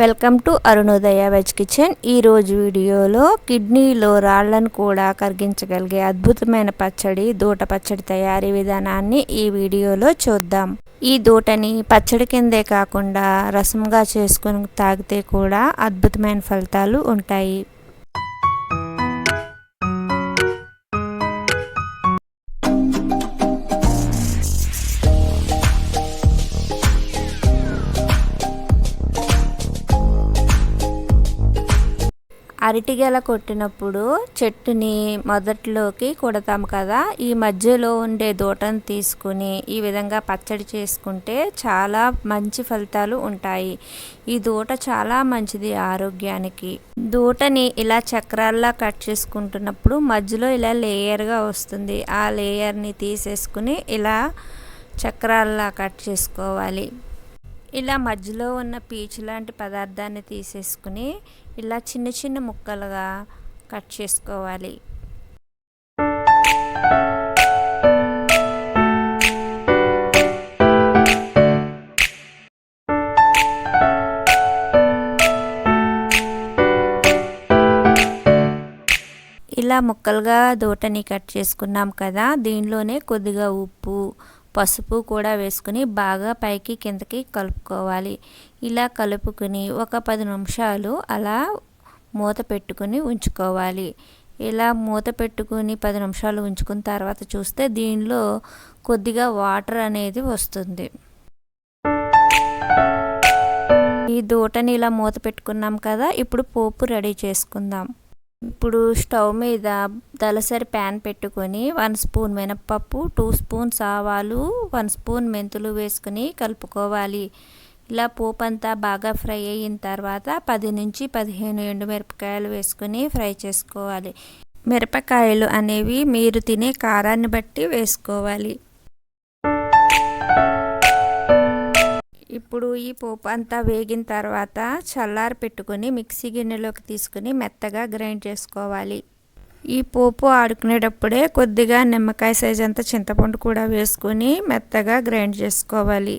Welcome to Arunodaya veg kitchen. ఈరోజు వీడియోలో కిడ్నీలో రాళ్ళను కూడా కరిగించగలిగే అద్భుతమైన పచ్చడి దూట పచ్చడి తయారీ విధానాన్ని ఈ వీడియోలో చూద్దాం. ఈ దూటని పచ్చడి కిందే కాకుండా రసంగా చేసుకుని తాగితే కూడా అద్భుతమైన ఫలితాలు ఉంటాయి. అరటిగెల కొట్టినప్పుడు చెట్టుని మొదట్లోకి కొడతాము కదా ఈ మధ్యలో ఉండే దూటను తీసుకుని ఈ విధంగా పచ్చడి చేసుకుంటే చాలా మంచి ఫలితాలు ఉంటాయి. ఈ దూట చాలా మంచిది ఆరోగ్యానికి. దూటని ఇలా చక్రాల్లా కట్ చేసుకుంటున్నప్పుడు మధ్యలో ఇలా లేయర్గా వస్తుంది. ఆ లేయర్ని తీసేసుకుని ఇలా చక్రాల్లా కట్ చేసుకోవాలి. ఇలా మధ్యలో ఉన్న పీచు లాంటి పదార్థాన్ని తీసేసుకుని ఇలా చిన్న చిన్న ముక్కలుగా కట్ చేసుకోవాలి. ఇలా ముక్కలుగా దోటని కట్ చేసుకున్నాం కదా దీనిలోనే కొద్దిగా ఉప్పు పసుపు కూడా వేసుకుని బాగా పైకి కిందకి కలుపుకోవాలి. ఇలా కలుపుకుని ఒక పది నిమిషాలు అలా మూత పెట్టుకుని ఉంచుకోవాలి. ఇలా మూత పెట్టుకుని పది నిమిషాలు ఉంచుకున్న తర్వాత చూస్తే దీనిలో కొద్దిగా వాటర్ అనేది వస్తుంది. ఈ దూటని ఇలా మూత పెట్టుకున్నాం కదా ఇప్పుడు పోపు రెడీ చేసుకుందాం. ఇప్పుడు స్టవ్ మీద దలసరి ప్యాన్ పెట్టుకొని వన్ స్పూన్ మినప్పప్పు టూ స్పూన్స్ ఆవాలు వన్ స్పూన్ మెంతులు వేసుకుని కలుపుకోవాలి. ఇలా పోపు అంతా బాగా ఫ్రై అయిన తర్వాత పది నుంచి పదిహేను ఎండుమిరపకాయలు వేసుకుని ఫ్రై చేసుకోవాలి. మిరపకాయలు అనేవి మీరు తినే కారాన్ని బట్టి వేసుకోవాలి. ఇప్పుడు ఈ పోపు అంతా వేగిన తర్వాత చల్లారి పెట్టుకుని మిక్సీ గిన్నెలోకి తీసుకుని మెత్తగా గ్రైండ్ చేసుకోవాలి. ఈ పోపు ఆడుకునేటప్పుడే కొద్దిగా నిమ్మకాయ సైజ్ అంత చింతపండు కూడా వేసుకొని మెత్తగా గ్రైండ్ చేసుకోవాలి.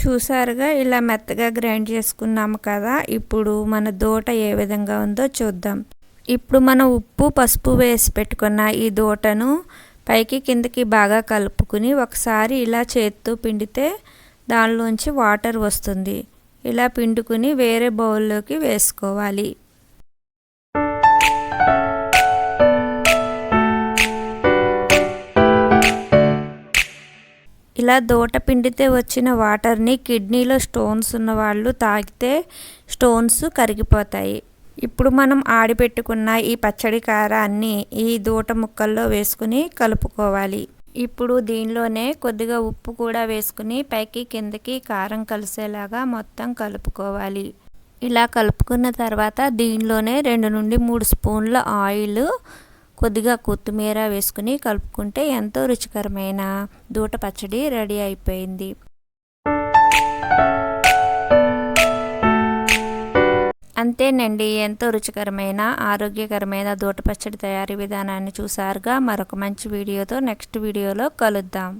చూసారుగా ఇలా మెత్తగా గ్రైండ్ చేసుకున్నాము కదా ఇప్పుడు మన దోట ఏ విధంగా ఉందో చూద్దాం. ఇప్పుడు మనం ఉప్పు పసుపు వేసి పెట్టుకున్న ఈ దోటను పైకి కిందకి బాగా కలుపుకుని ఒకసారి ఇలా చేత్తో పిండితే దానిలోంచి వాటర్ వస్తుంది. ఇలా పిండుకుని వేరే బౌల్లోకి వేసుకోవాలి. ఇలా దూట పిండితే వచ్చిన వాటర్ని కిడ్నీలో స్టోన్స్ ఉన్న వాళ్ళు తాగితే స్టోన్స్ కరిగిపోతాయి. ఇప్పుడు మనం ఆడిపెట్టుకున్న ఈ పచ్చడి కారాన్ని ఈ దూట ముక్కల్లో వేసుకుని కలుపుకోవాలి. ఇప్పుడు దీనిలోనే కొద్దిగా ఉప్పు కూడా వేసుకుని పైకి కిందకి కారం కలిసేలాగా మొత్తం కలుపుకోవాలి. ఇలా కలుపుకున్న తర్వాత దీనిలోనే రెండు నుండి మూడు స్పూన్ల ఆయిల్ కొద్దిగా కొత్తిమీర వేసుకుని కలుపుకుంటే ఎంతో రుచికరమైన దూట పచ్చడి రెడీ అయిపోయింది. అంతేనండి ఎంతో రుచికరమైన ఆరోగ్యకరమైన దూట పచ్చడి తయారీ విధానాన్ని చూసారుగా మరొక మంచి వీడియోతో నెక్స్ట్ వీడియోలో కలుద్దాం.